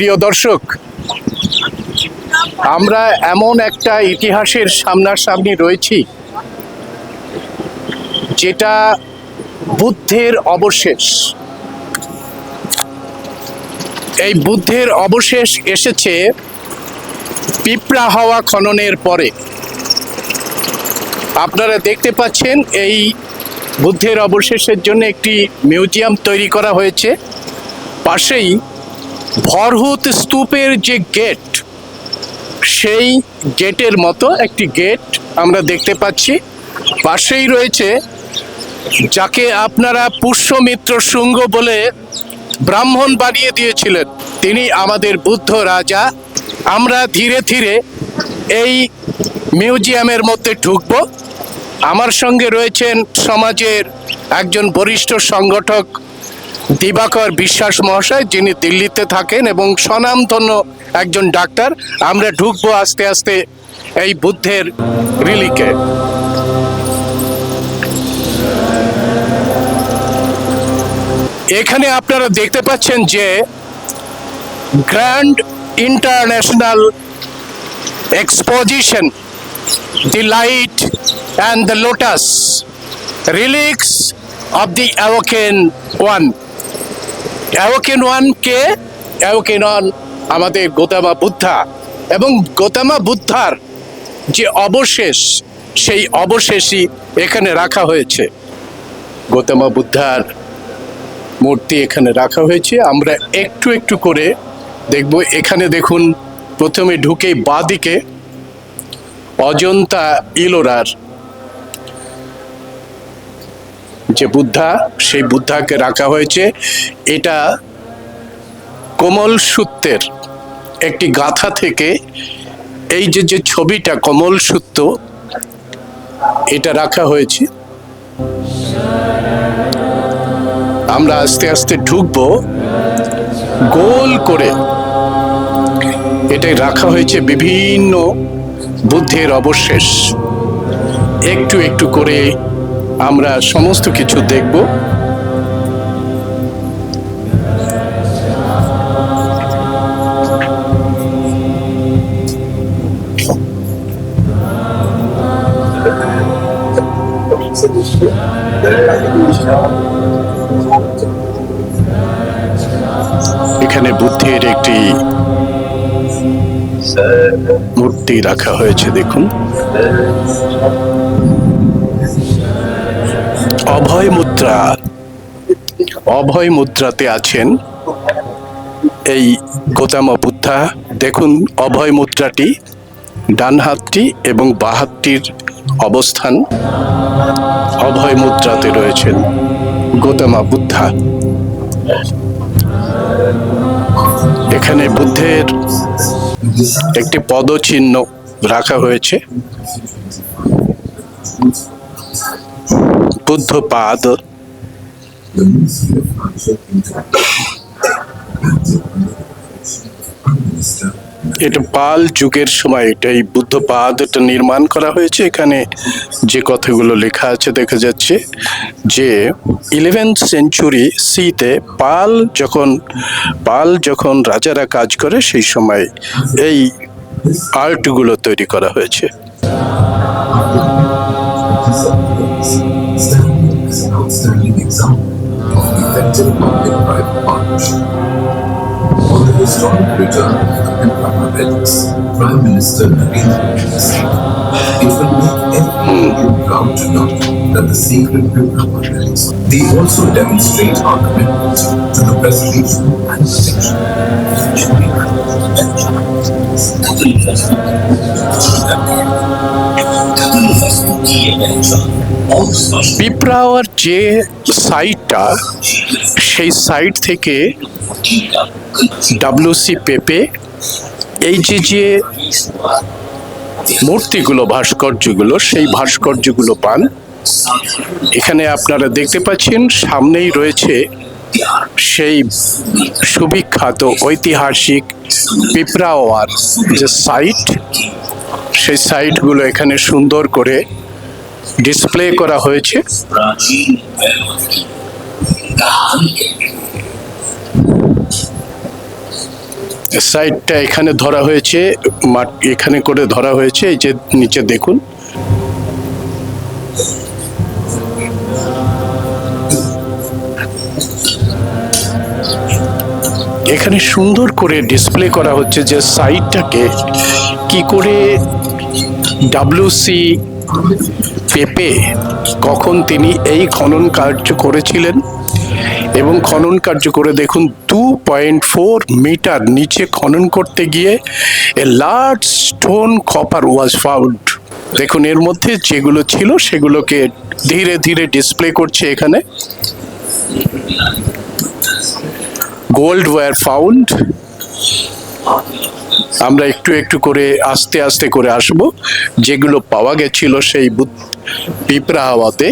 প্রিয় দর্শক, আমরা এমন একটা ইতিহাসের সামনাসামনি রয়েছি, যেটা বুদ্ধের অবশেষ। এই বুদ্ধের অবশেষ এসেছে পিঁপড়া হাওয়া খননের পরে। আপনারা দেখতে পাচ্ছেন, এই বুদ্ধের অবশেষের জন্য একটি মিউজিয়াম তৈরি করা হয়েছে। পাশেই ভরহুত স্তূপের যে গেট, সেই গেটের মতো একটি গেট আমরা দেখতে পাচ্ছি। পাশেই রয়েছে, যাকে আপনারা পুষ্যমিত্র শুঙ্গ বলে ব্রাহ্মণ বানিয়ে দিয়েছিলেন। তিনি আমাদের বুদ্ধ রাজা। আমরা ধীরে ধীরে এই মিউজিয়ামের মধ্যে ঢুকব। আমার সঙ্গে রয়েছেন সমাজের একজন বরিষ্ঠ সংগঠক দিবাকর বিশ্বাস মহাশয়, যিনি দিল্লিতে থাকেন এবং স্বনামধন্য একজন ডাক্তার, আমরা ঢুকবো আস্তে আস্তে এই বুদ্ধের রিলিকে। এখানে আপনারা দেখতে পাচ্ছেন যে grand international exposition, the light and the lotus, relics of the awaken one. Awaken one K awaken one আমাদের গোতামা বুদ্ধা এবং গোতামা বুদ্ধার যে অবশেষ, সেই অবশেষই এখানে রাখা হয়েছে। গোতামা বুদ্ধার মূর্তি এখানে রাখা হয়েছে। আমরা একটু একটু করে দেখব। এখানে দেখুন, প্রথমে ঢুকেই বাদিকে অজন্তা ইলোরার যে বুদ্ধা, সেই বুদ্ধাকে রাখা হয়েছে। এটা কোমল সূত্রের একটি গাথা থেকে এই যে যে ছবিটা কমল সূত্র, এটা রাখা হয়েছে। আমরা আস্তে আস্তে ঢুকবো। গোল করে এটাই রাখা হয়েছে বিভিন্ন বুদ্ধের অবশেষ। একটু একটু করে আমরা সমস্ত কিছু দেখব। এখানে বুদ্ধির একটি মূর্তি রাখা হয়েছে দেখুন। অভয় মুদ্রা। অভয় মুদ্রাতে আছেন এই গোতামা বুদ্ধা দেখুন, অভয় মুদ্রাটি, ডান হাতটি এবং বাঁ হাতটির অবস্থান অভয় মুদ্রাতে রয়েছেন গোতামা বুদ্ধা এখানে বুদ্ধের একটি পদচিহ্ন রাখা হয়েছে। বুদ্ধ পাদ এটা পাল যুগের সময় এটা এই বুদ্ধ পাদ এটা নির্মাণ করা হয়েছে। এখানে যে কথাগুলো লেখা আছে, দেখা যাচ্ছে যে ইলেভেন্থ সেঞ্চুরি সিতে পাল যখন পাল যখন রাজারা কাজ করে, সেই সময় এই আর্টগুলো তৈরি করা হয়েছে। An outstanding example of effective public-private partnership. On the historic return of the relics, Prime Minister Narendra Modi said, "It will make every Indian proud to know that the sacred Pilgrim relics." They also demonstrate our commitment to the preservation and protection of পিঁপড়াওয়ার যে সাইটটা, সেই site থেকে WC পেপে এই যে যে মূর্তিগুলো, ভাস্কর্যগুলো, সেই ভাস্কর্যগুলো পান। এখানে আপনারা দেখতে পাচ্ছেন, সামনেই রয়েছে সেই সুবিখ্যাত ঐতিহাসিক পিঁপড়াওয়ার যে সাইট। সেই সাইটগুলো এখানে সুন্দর করে ডিসপ্লে করা হয়েছে। সাইটটা এখানে ধরা হয়েছে, মাঠ এখানে করে ধরা হয়েছে, এই যে নিচে দেখুন। এখানে সুন্দর করে ডিসপ্লে করা হচ্ছে যে সাইটটাকে কি করে ডাব্লিউসি পেপে কখন তিনি এই খনন কার্য করেছিলেন? এবং খনন কার্য করে দেখুন টু পয়েন্ট ফোর মিটার নিচে খনন করতে গিয়ে a large stone copper was found দেখুন, এর মধ্যে যেগুলো ছিল, সেগুলোকে ধীরে ধীরে ডিসপ্লে করছে এখানে। গোল্ড ওয়ার ফাউন্ড আমরা একটু একটু করে আস্তে আস্তে করে আসব। যেগুলো পাওয়া গেছিল সেই পিঁপড়া হাওয়াতে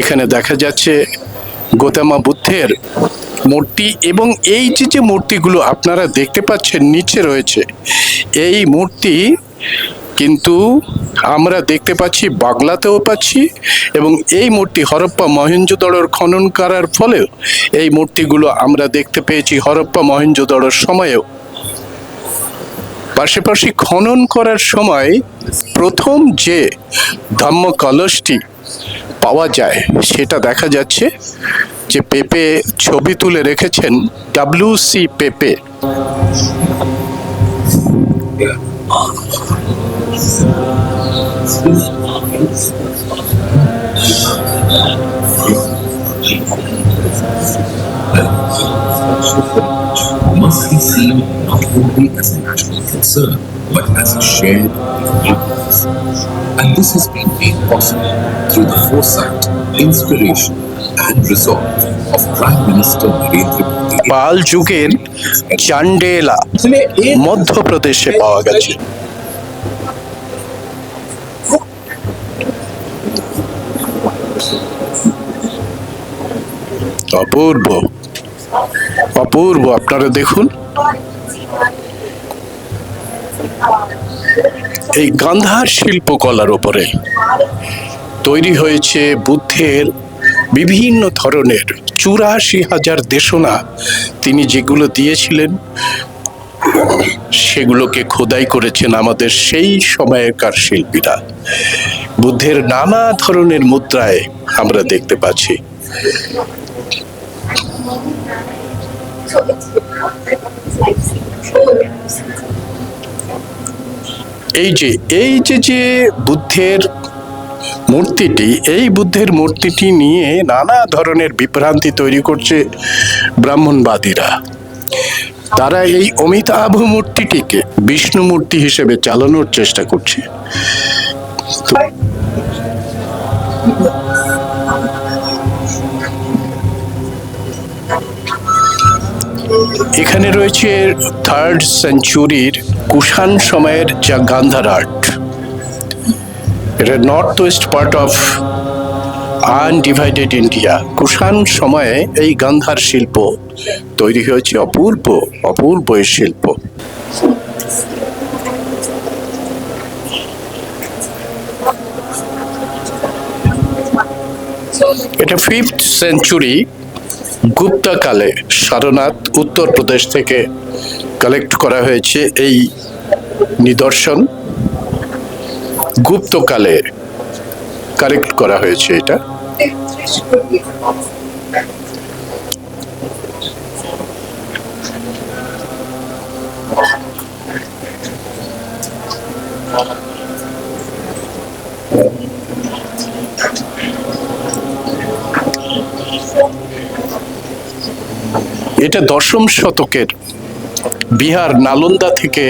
এখানে দেখা যাচ্ছে গোতামা বুদ্ধের মূর্তি এবং এই যে যে মূর্তিগুলো আপনারা দেখতে পাচ্ছেন নিচে রয়েছে, এই মূর্তি কিন্তু আমরা দেখতে পাচ্ছি বাংলাতেও পাচ্ছি এবং এই মূর্তি হরপ্পা মহেঞ্জোদড়োর খনন করার ফলেও এই মূর্তিগুলো আমরা দেখতে পেয়েছি হরপ্পা মহেঞ্জোদড়োর সময়েও। পাশাপাশি খনন করার সময় প্রথম যে ধম্ম কলসটি পাওয়া যায়, সেটা দেখা যাচ্ছে যে পেপে ছবি তুলে রেখেছেন W C Peppe. Must be seen not only as a national concern, but as a shared weakness. And this has been made possible through the foresight, inspiration, and resolve of Prime Minister Narendra Modi. Pala যুগের চান্ডেলা মধ্যপ্রদেশে পাওয়া গেছে অপূর্ব অপূর্ব, আপনারা দেখুন। এই গান্ধার শিল্পকলার উপরে তৈরি হয়েছে বুদ্ধের বিভিন্ন ধরনের চুরাশি হাজার দেশনা। তিনি যেগুলো দিয়েছিলেন, সেগুলোকে খোদাই করেছেন আমাদের সেই সময়কার শিল্পীরা। বুদ্ধের নানা ধরনের মুদ্রায় আমরা দেখতে পাচ্ছি। এই যে এই যে যে বুদ্ধের মূর্তিটি, এই বুদ্ধের মূর্তিটি নিয়ে নানা ধরনের বিভ্রান্তি তৈরি করছে ব্রাহ্মণবাদীরা। তারা এই অমিতাভ মূর্তিটিকে বিষ্ণু মূর্তি হিসেবে চালানোর চেষ্টা করছে। এখানে রয়েছে থার্ড সেঞ্চুরির কুষাণ সময়ের যা গান্ধার আর্ট। এটা north west part of undivided India Kushan সময়ে এই গান্ধার শিল্প তৈরি হয়েছে, অপূর্ব অপূর্ব এই শিল্প। এটা ফিফথ সেঞ্চুরি গুপ্তকালে সারনাথ উত্তরপ্রদেশ থেকে কালেক্ট করা হয়েছে এই নিদর্শন। গুপ্তকালে কালেক্ট করা হয়েছে এটা। এটা দশম শতকের বিহার নালন্দা থেকে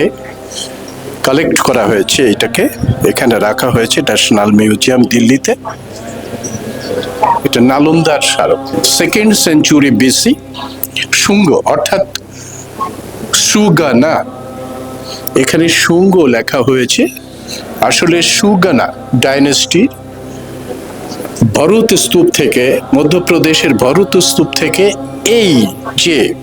কালেক্ট করা হয়েছে, এটাকে এখানে রাখা হয়েছে ন্যাশনাল মিউজিয়াম দিল্লিতে। এটা নালন্দার স্মারক সেকেন্ড সেঞ্চুরি বিসি শুঙ্গ, অর্থাৎ সুগানা। এখানে শুঙ্গ লেখা হয়েছে। আসলে সুগানা ডাইনেস্টি ভরত স্তূপ থেকে, মধ্যপ্রদেশের ভরত স্তূপ থেকে এই যে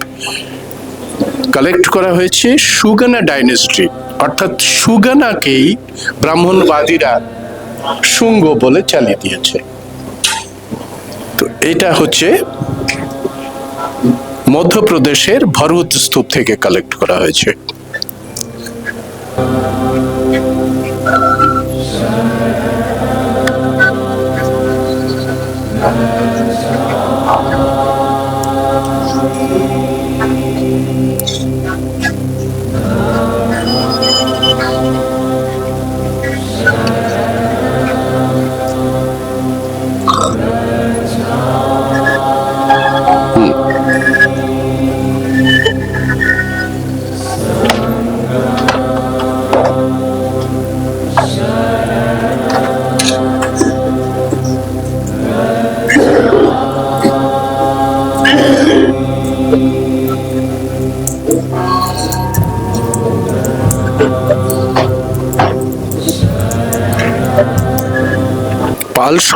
কালেক্ট করা হয়েছে সুগানা ডাইনেস্ট্রি অর্থাৎ সুগানাকেই ব্রাহ্মণবাদীরা শুঙ্গ বলে চালিয়ে দিয়েছে। তো এটা হচ্ছে মধ্যপ্রদেশের ভরত স্তূপ থেকে কালেক্ট করা হয়েছে।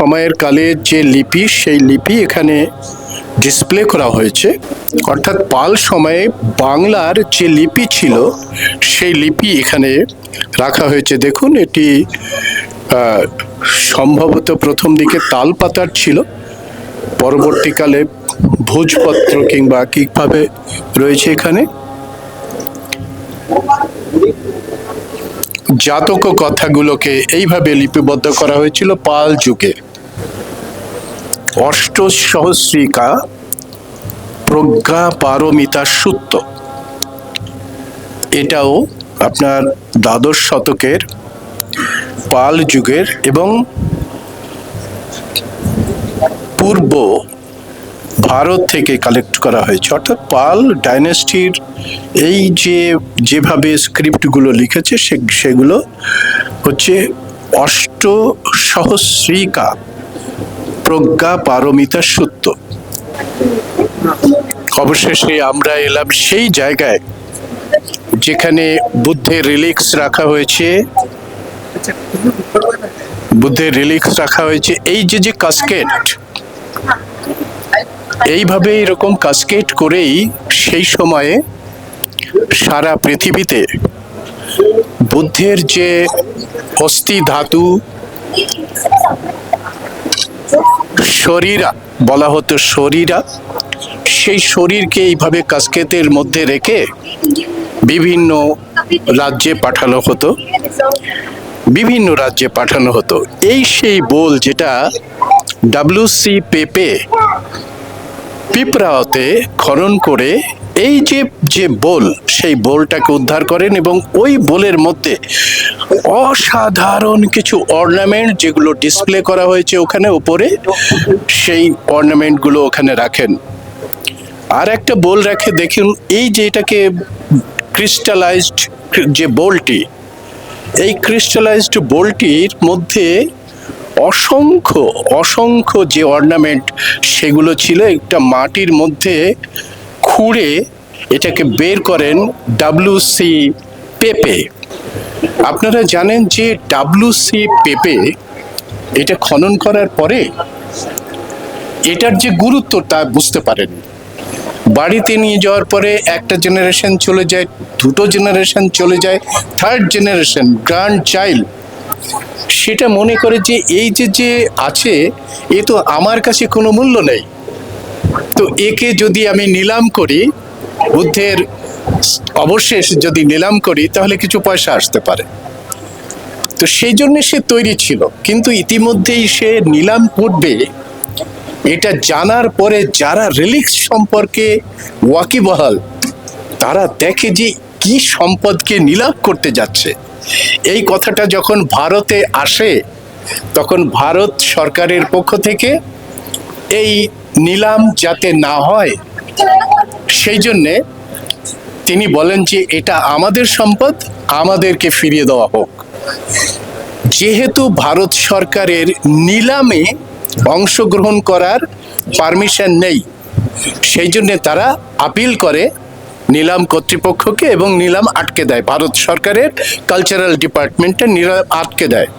সময়ের কালে যে লিপি, সেই লিপি এখানে ডিসপ্লে করা হয়েছে। অর্থাৎ পাল সময়ে বাংলার যে লিপি ছিল, সেই লিপি এখানে রাখা হয়েছে। দেখুন, এটি সম্ভবত প্রথম দিকে তাল পাতার ছিল। পরবর্তীকালে ভোজপত্র কিংবা কীভাবে রয়েছে এখানে? জাতক কথাগুলোকে এইভাবে লিপিবদ্ধ করা হয়েছিল পাল যুগে। অষ্টসহস্রিকা প্রজ্ঞা পারমিতা সূত্র এটাও আপনার দ্বাদশ শতকের পাল যুগের এবং পূর্ব ভারত থেকে কালেক্ট করা হয়েছে। অর্থাৎ পাল ডাইনেস্টির এই যে, যেভাবে স্ক্রিপ্টগুলো লিখেছে, সে, সেগুলো হচ্ছে অষ্ট সহস্রিকা প্রজ্ঞা পারমিতা সত্য। অবশেষে আমরা এলাম সেই জায়গায় যেখানে বুদ্ধের রিলিক্স রাখা হয়েছে। বুদ্ধের রিলিক্স রাখা হয়েছে। এই যে যে কাস্কেট এইভাবে এরকম কাস্কেট করেই সেই সময়ে সারা পৃথিবীতে বুদ্ধের যে অস্থি ধাতু শরীরা, বলা হতো শরীরা, সেই শরীরকে এইভাবে কাস্কেতের মধ্যে রেখে বিভিন্ন রাজ্যে পাঠানো হতো। বিভিন্ন রাজ্যে পাঠানো হতো। এই সেই বোল যেটা ডাব্লিউসি পেপে পিপরাওতে খনন করে, এই যে যে বোল, সেই বোলটাকে উদ্ধার করেন এবং ওই বোলের মধ্যে অসাধারণ কিছু অর্নামেন্ট যেগুলো ডিসপ্লে করা হয়েছে ওখানে উপরে, সেই অর্নামেন্টগুলো ওখানে রাখেন। আর একটা বোল রাখে দেখুন, এই যে এটাকে ক্রিস্টালাইজড যে বোলটি এই ক্রিস্টালাইজড বোলটির মধ্যে অসংখ্য অসংখ্য যে অর্নামেন্ট সেগুলো ছিল, একটা মাটির মধ্যে খুঁড়ে এটাকে বের করেন ডাব্লিউসি পেপে আপনারা জানেন যে ডাব্লিউসি পেপে এটা খনন করার পরে এটার যে গুরুত্ব তা বুঝতে পারেন। বাড়িতে নিয়ে যাওয়ার পরে একটা জেনারেশন চলে যায়, দুটো জেনারেশন চলে যায় থার্ড জেনারেশন গ্র্যান্ড চাইল্ড সেটা মনে করে যে এই যে যে আছে, এ তো আমার কাছে কোনো মূল্য নেই। তো একে যদি আমি নিলাম করি, বুদ্ধের অবশেষ যদি নিলাম করি, তাহলে কিছু পয়সা আসতে পারে। তো সেই জন্য সে তৈরি ছিল। কিন্তু ইতিমধ্যেই সে নিলাম করবে, এটা জানার পরে যারা রিলিক্স সম্পর্কে ওয়াকিবহাল, তারা দেখে যে কি সম্পদকে নিলাম করতে যাচ্ছে। এই কথাটা যখন ভারতে আসে, তখন ভারত সরকারের পক্ষ থেকে এই নিলাম যাতে না হয়, সেই জন্যে তিনি বলেন যে এটা আমাদের সম্পদ, আমাদেরকে ফিরিয়ে দেওয়া হোক। যেহেতু ভারত সরকারের নিলামে অংশগ্রহণ করার পারমিশন নেই, সেই জন্য তারা আপিল করে নিলাম কর্তৃপক্ষকে এবং নিলাম আটকে দেয়। ভারত সরকারের কালচারাল ডিপার্টমেন্টে নিলাম আটকে দেয়।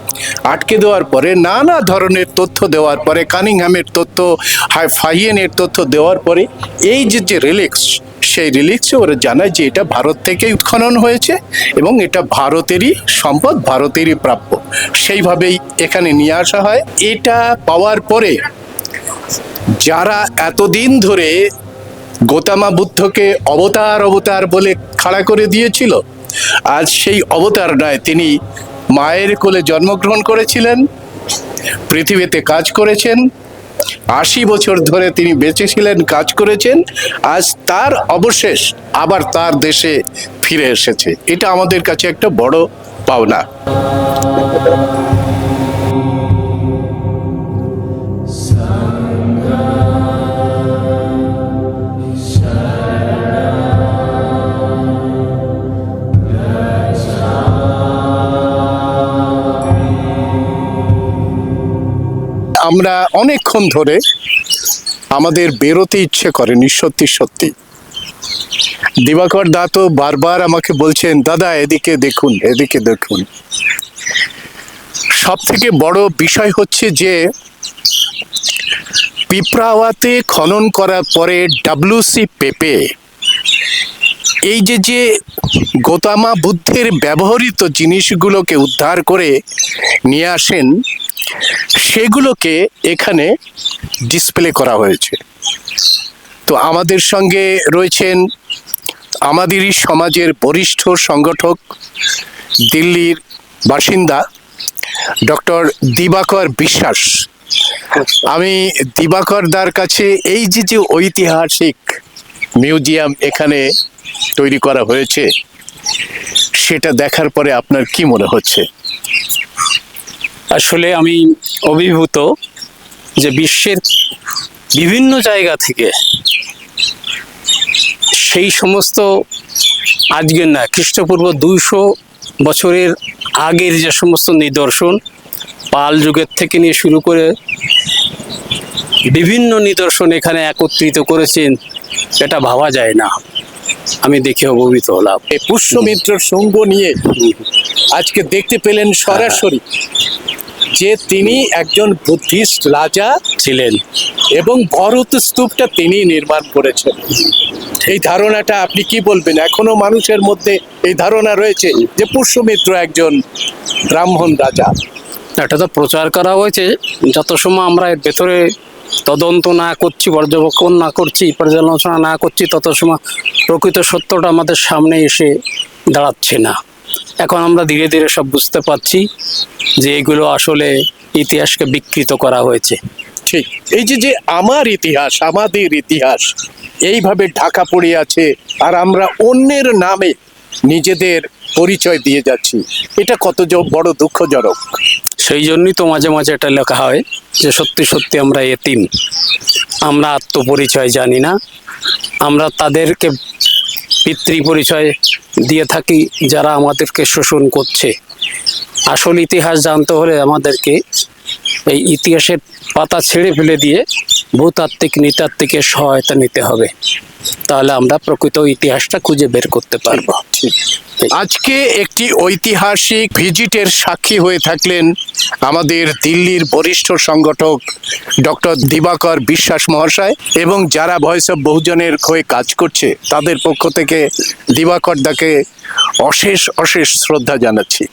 আটকে দেওয়ার পরে নানা ধরনের তথ্য দেওয়ার পরে কানিংহামের তথ্য হাই ফাইয়েনের তথ্য দেওয়ার পরে, এই যে যে রিলিক্স সেই রিলিক্সে ওরা জানায় যে এটা ভারত থেকেই উৎখনন হয়েছে এবং এটা ভারতেরই সম্পদ, ভারতেরই প্রাপ্য। সেইভাবেই এখানে নিয়ে আসা হয়। এটা পাওয়ার পরে যারা এতদিন ধরে গোতামা বুদ্ধকে অবতার অবতার বলে খাড়া করে দিয়েছিল, আজ সেই অবতার নয় তিনি মায়ের কোলে জন্মগ্রহণ করেছিলেন, পৃথিবীতে কাজ করেছেন আশি বছর ধরে তিনি বেঁচে ছিলেন, কাজ করেছেন। আজ তার অবশেষ আবার তার দেশে ফিরে এসেছে। এটা আমাদের কাছে একটা বড় পাওনা। আমরা অনেকক্ষণ ধরে আমাদের বেরোতে ইচ্ছে করেনি, সত্যি সত্যি। দিবাকর দা তো বারবার আমাকে বলছেন, দাদা, এদিকে দেখুন এদিকে দেখুন। সব থেকে বড় বিষয় হচ্ছে যে পিপরাওয়াতে খনন করার পরে ডাব্লিউসি পেপে এই যে যে গোতামা বুদ্ধের ব্যবহৃত জিনিসগুলোকে উদ্ধার করে নিয়ে আসেন, সেগুলোকে এখানে ডিসপ্লে করা হয়েছে। তো আমাদের সঙ্গে রয়েছেন আমাদেরই সমাজের বরিষ্ঠ সংগঠক, দিল্লির বাসিন্দা ডক্টর দিবাকর বিশ্বাস। আমি দিবাকর দার কাছে এই যে যে ঐতিহাসিক মিউজিয়াম এখানে তৈরি করা হয়েছে। সেটা দেখার পরে আপনার কি মনে হচ্ছে? আসলে আমি অভিভূত যে বিশ্বের বিভিন্ন জায়গা থেকে সেই সমস্ত আজকের না, খ্রিস্টপূর্ব দুইশো বছরের আগের যে সমস্ত নিদর্শন, পাল যুগের থেকে নিয়ে শুরু করে বিভিন্ন নিদর্শন এখানে একত্রিত করেছেন। এটা ভাবা যায় না। আমি দেখে অভিভূত হলাম। এই পুষ্যমিত্রর সঙ্গ নিয়ে আজকে দেখতে পেলেন সরাসরি যে তিনি একজন বুদ্ধিস্ট রাজা ছিলেন এবং ভরত স্তূপটা তিনি নির্মাণ করেছেন। এই ধারণাটা আপনি কি বলবেন? এখনও মানুষের মধ্যে এই ধারণা রয়েছে যে পুষ্যমিত্র একজন ব্রাহ্মণ রাজা। এটা তো প্রচার করা হয়েছে। যত সময় আমরা এর ভেতরে তদন্ত না করছি, পর্যবেক্ষণ না করছি, পর্যালোচনা না করছি, তত সময় প্রকৃত সত্যটা আমাদের সামনে এসে দাঁড়াচ্ছে না। এখন আমরা ধীরে ধীরে সব বুঝতে পারছি যে এগুলো আসলে ইতিহাসকে বিকৃত করা হয়েছে। ঠিক। এই যে যে আমার ইতিহাস, আমাদের ইতিহাস, এইভাবে ঢাকা পড়ে আছে, আর আমরা অন্যের নামে নিজেদের পরিচয় দিয়ে যাচ্ছি। এটা কত বড় দুঃখজনক। সেই জন্যই তো মাঝে মাঝে এটা লেখা হয় যে সত্যি সত্যি আমরা এতিম। আমরা আত্মপরিচয় জানি না। আমরা তাদেরকে পিতৃ পরিচয় দিয়ে থাকি, যারা আমাদেরকে শোষণ করছে। আসল ইতিহাস জানতে হলে আমাদেরকে এই ইতিহাসের পাতা ছেড়ে ফেলে দিয়ে ভূতাত্ত্বিক, নৃতাত্ত্বিকের সহায়তা নিতে হবে। তাহলে আমরা প্রকৃত ইতিহাসটা খুঁজে বের করতে পারব। আজকে একটি ঐতিহাসিক ভিজিটের সাক্ষী হয়ে থাকলেন আমাদের দিল্লির বরিষ্ঠ সংগঠক ডক্টর দিবাকর বিশ্বাস মহাশয় এবং যারা ভয়েস অফ বহুজনের হয়ে কাজ করছে তাদের পক্ষ থেকে দিবাকর দাকে অশেষ অশেষ শ্রদ্ধা জানাচ্ছি।